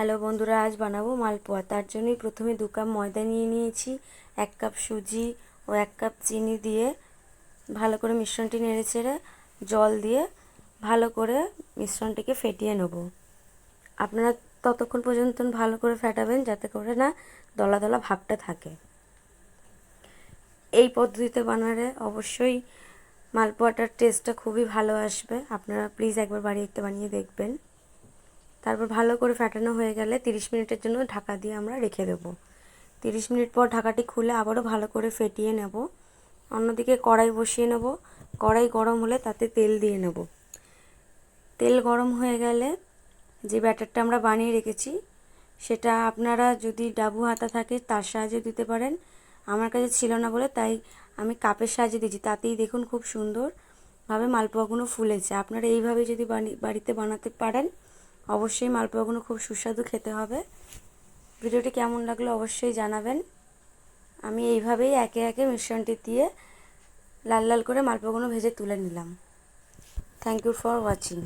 Hello বন্ধুরা, আজ বানাবো মালপোয়া। তার জন্যই প্রথমে দু কাপ ময়দা নিয়ে নিয়েছি, এক কাপ সুজি ও এক কাপ চিনি দিয়ে ভালো করে মিশ্রণটি নেড়ে চেড়ে জল দিয়ে ভালো করে মিশ্রণটিকে ফেটিয়ে নেব। আপনারা ততক্ষণ পর্যন্ত ভালো করে ফেটাবেন যাতে করে না দলা দলা ভাবটা থাকে। এই পদ্ধতিতে বানালে অবশ্যই মালপোয়াটার টেস্টটা খুবই ভালো আসবে। আপনারা প্লিজ একবার বাড়িতে বানিয়ে দেখবেন। তারপর ভালো করে ফাটানো হয়ে গেলে তিরিশ মিনিটের জন্য ঢাকা দিয়ে আমরা রেখে দেব। তিরিশ মিনিট পর ঢাকাটি খুলে আবারও ভালো করে ফেটিয়ে নেব। অন্যদিকে কড়াই বসিয়ে নেব। কড়াই গরম হলে তাতে তেল দিয়ে নেব। তেল গরম হয়ে গেলে যে ব্যাটারটা আমরা বানিয়ে রেখেছি, সেটা আপনারা যদি ডাবু হাতা থাকে তার সাহায্যে দিতে পারেন। আমার কাছে ছিল না বলে, তাই আমি কাপের সাহায্যে দিয়েছি। তাতেই দেখুন খুব সুন্দরভাবে মালপোয়াগুলো ফুলেছে। আপনারা এইভাবে যদি বাড়িতে বানাতে পারেন অবশ্যই মালপোয়াগুলো খুব সুস্বাদু খেতে হবে। ভিডিওটি কেমন লাগল অবশ্যই জানাবেন। আমি এইভাবেই একে একে মিশ্রণটি দিয়ে লাল লাল করে মালপোয়াগুলো ভেজে তুলে নিলাম। Thank you for watching